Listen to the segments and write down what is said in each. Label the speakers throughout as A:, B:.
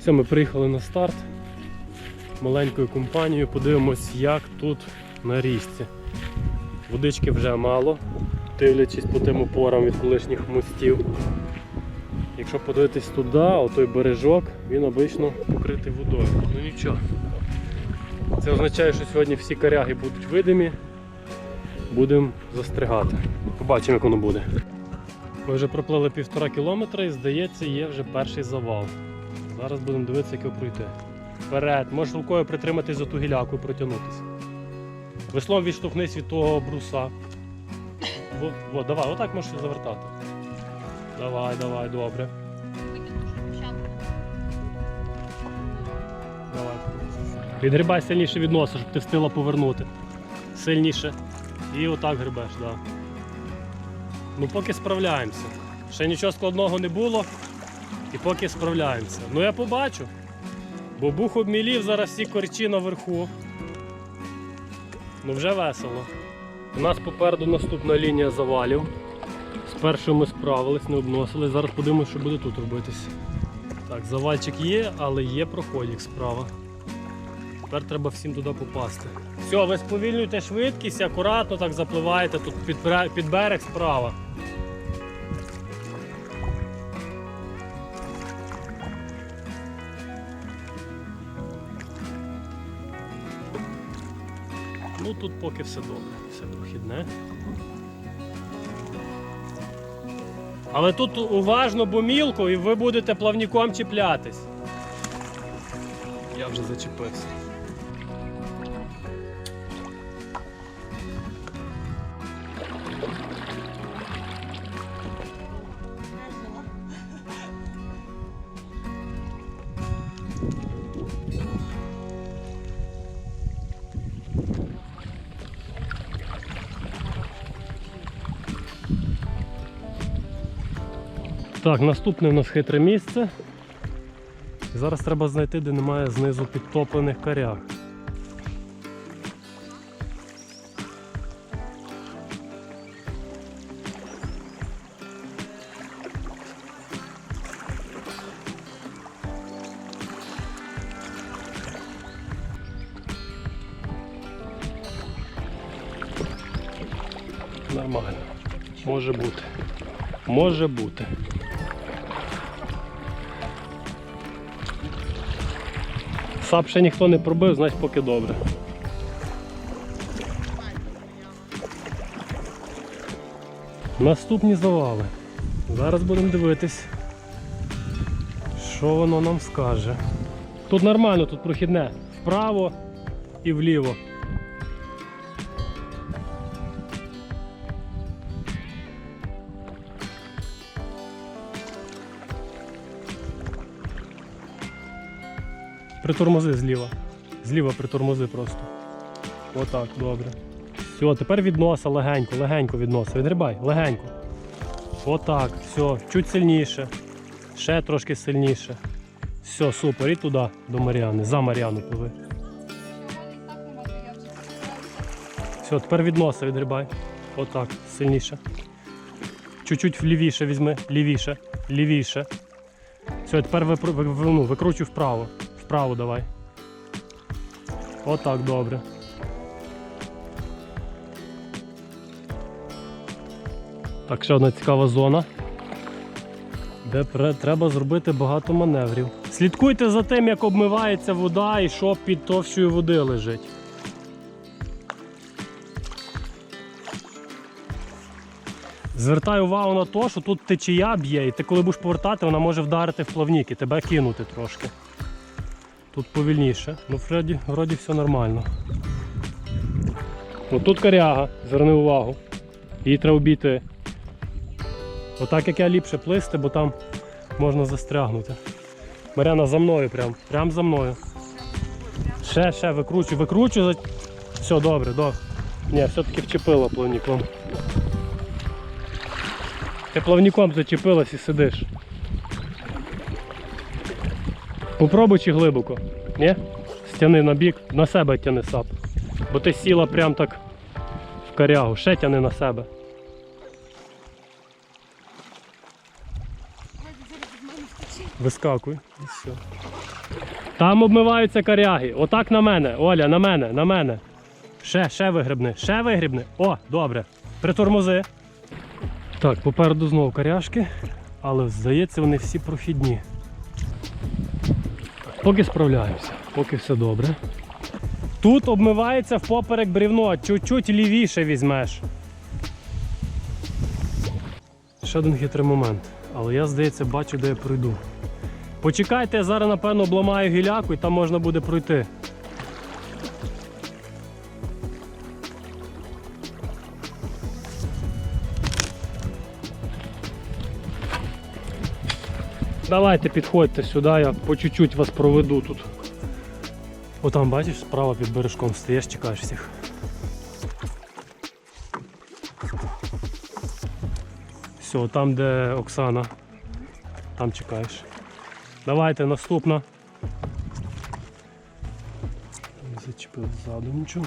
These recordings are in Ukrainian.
A: Все, ми приїхали на старт маленькою компанією. Подивимось, як тут на річці. Водички вже мало, дивлячись по тим опорам від колишніх мостів. Якщо подивитись туди, отой бережок, він обично покритий водою. Ну нічого. Це означає, що сьогодні всі коряги будуть видимі. Будемо застригати. Побачимо, як воно буде. Ми вже проплили півтора кілометра і здається, є вже перший завал. Зараз будемо дивитися, як його пройти. Вперед, можеш рукою притриматись за ту гіляку і протягнутися. Веслом відштовхнись від того бруса. Во, во, давай, отак можеш завертати. Давай, давай, добре. Давай. Відгрібай сильніше від носа, щоб ти встигла повернути. Сильніше. І отак грибеш, так. Да. Ну поки справляємося. Ще нічого складного не було. І поки справляємося. Ну я побачу. Бо бух обмілів зараз всі корчі наверху. Ну вже весело. У нас попереду наступна лінія завалів. З першою ми справились, не обносили. Зараз подивимося, що буде тут робитись. Так, завальчик є, але є проходик справа. Тепер треба всім туди попасти. Все, ви сповільнюйте швидкість, акуратно так запливаєте тут під берег справа. Тут поки все добре, все прохідне. Але тут уважно, бо мілко, і ви будете плавніком чіплятись. Я вже зачепився. Так, наступне у нас хитре місце. Зараз треба знайти, де немає знизу підтоплених коряг. Нормально. Може бути. Може бути. Сап ще ніхто не пробив, значить поки добре. Наступні завали. Зараз будемо дивитись, що воно нам скаже. Тут нормально, тут прохідне. Вправо і вліво. Притормози зліва. Зліва притормози просто. Отак, добре. Все, тепер від носа легенько, легенько від носа. Відгрібай, легенько. Отак, все, чуть сильніше. Ще трошки сильніше. Все, супер, і туди, до Маріани. За Маріану пливи. Все, тепер від носа відгрібай. Отак, сильніше. Чуть-чуть лівіше візьми, лівіше, лівіше. Все, тепер ну, викручуй вправо. Вправо давай. Отак, добре. Так, ще одна цікава зона, де треба зробити багато маневрів. Слідкуйте за тим, як обмивається вода і що під товщою води лежить. Звертай увагу на те, що тут течія б'є, і ти коли будеш повертати, вона може вдарити в плавник і тебе кинути трошки. Тут повільніше. Ну, Фредді, вроді все нормально. Ну тут коряга, зверни увагу. Її треба обійти. Отак як я ліпше плисти, бо там можна застрягнути. Маряна за мною прям. Прям за мною. Ще, ще, викручуй. За... Все, добре, добре. Ні, все-таки вчепила плавником. Ти плавником зачепилась і сидиш. Попробуй чи глибоко. Ні? Стяни на бік, на себе тяни сап. Бо ти сіла прям так в корягу. Ще тяни на себе. Вискакуй. І все. Там обмиваються коряги. Отак на мене. Оля, на мене, на мене. Ще, ще вигрібни, ще вигрібни. О, добре. Притормози. Так, попереду знову коряшки, але здається, вони всі прохідні. Поки справляємося, поки все добре. Тут обмивається впоперек брівно, чуть-чуть лівіше візьмеш. Ще один хитрий момент. Але я, здається, бачу, де я пройду. Почекайте, я зараз, напевно, обламаю гіляку і там можна буде пройти. Давайте підходьте сюди, я по чуть-чуть вас проведу тут. Отам, бачиш, справа під бережком стоїш, чекаєш всіх. Все, там, де Оксана, там чекаєш. Давайте наступна. Зачепив ззаду нічого.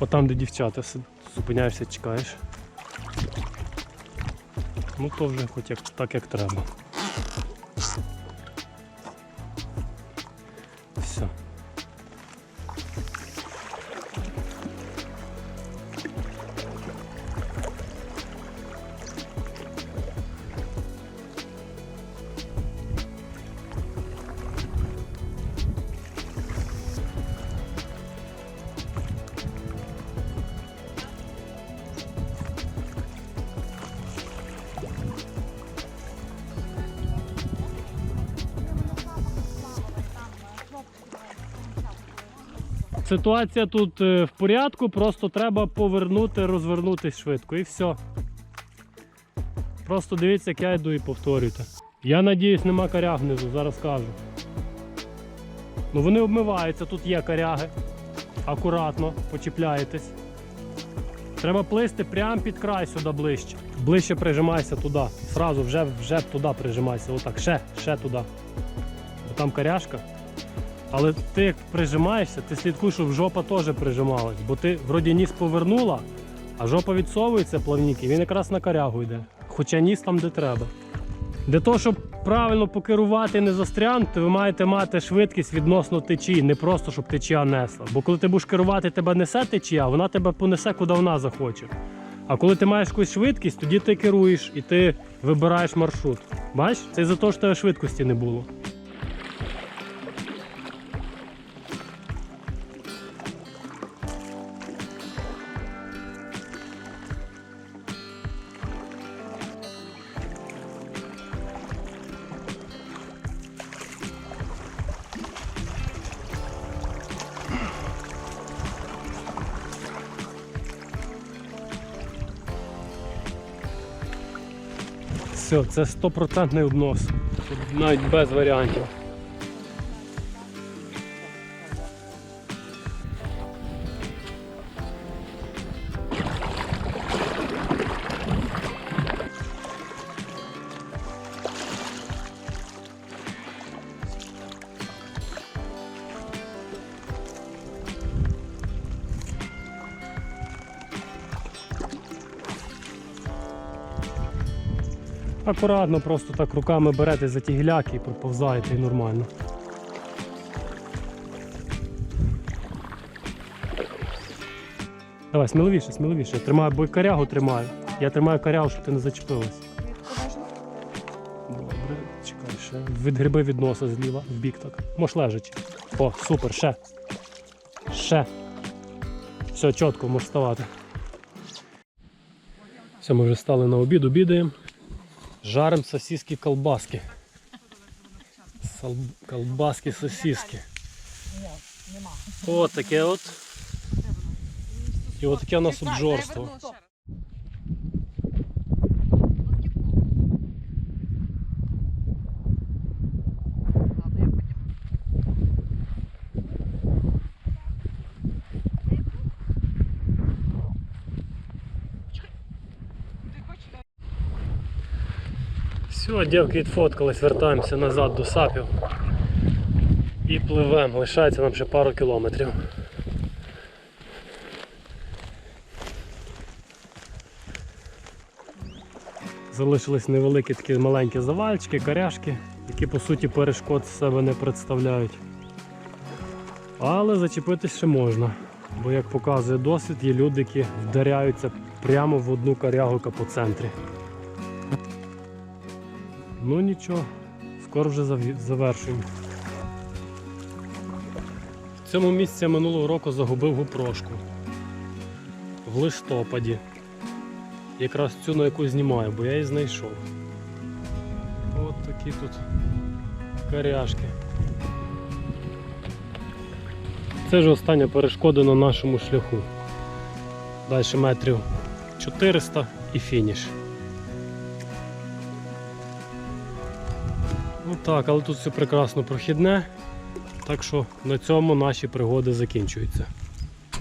A: Отам, де дівчата, зупиняєшся, чекаєш. Ну то вже хоч як, так як треба. Все. Ситуація тут е, в порядку, просто треба повернути, розвернутись швидко і все. Просто дивіться, як я йду і повторюйте. Я надіюсь, нема коряг внизу, зараз кажу. Ну вони обмиваються, тут є коряги. Акуратно, почіпляєтесь. Треба плисти прямо під край сюди ближче. Ближче прижимайся туди. Сразу вже, вже туди прижимайся. Отак, ще, ще туди. Бо там коряшка. Але ти як прижимаєшся, ти слідкуй, щоб жопа теж прижималась, бо ти вроді ніс повернула, а жопа відсовується плавник, і він якраз на корягу йде. Хоча ніс там де треба. Для того, щоб правильно покерувати і не застрянути, ви маєте мати швидкість відносно течії, не просто щоб течія несла. Бо коли ти будеш керувати, тебе несе течія, вона тебе понесе, куди вона захоче. А коли ти маєш якусь швидкість, тоді ти керуєш і ти вибираєш маршрут. Бачиш? Це із-за того, що тебе швидкості не було. Все, це стопроцентний обнос. Навіть без варіантів. Акуратно просто так руками берете за ті гіляки і проповзаєте і нормально. Давай, сміливіше, сміливіше. Тримаю, бо корягу тримаю. Я тримаю корягу, щоб ти не зачепилась. Добре, чекай ще. Від гриби від носа зліва, в бік так. Можеш лежачи. О, супер, ще. Ще. Все, чітко, можеш вставати. Все, ми вже стали на обід, обідаємо. Жарим сосиски колбаски. Колбаски сосиски. О, таке от. І вот таке у нас обжорство. Все, дівки відфоткались, вертаємося назад до сапів. І пливемо. Лишається нам ще пару кілометрів. Залишились невеликі такі маленькі завальчики, коряшки. які по суті перешкод з себе не представляють. Але зачепитись ще можна, бо як показує досвід, є люди, які вдаряються прямо в одну корягу по центрі. Ну нічого, скоро вже завершуємо. В цьому місці минулого року загубив гупрошку. В листопаді. Якраз цю на яку знімаю, бо я її знайшов. От такі тут коряшки. Це ж остання перешкода на нашому шляху. Далі метрів 400 і фініш. Ну так, але тут все прекрасно прохідне. Так що на цьому наші пригоди закінчуються.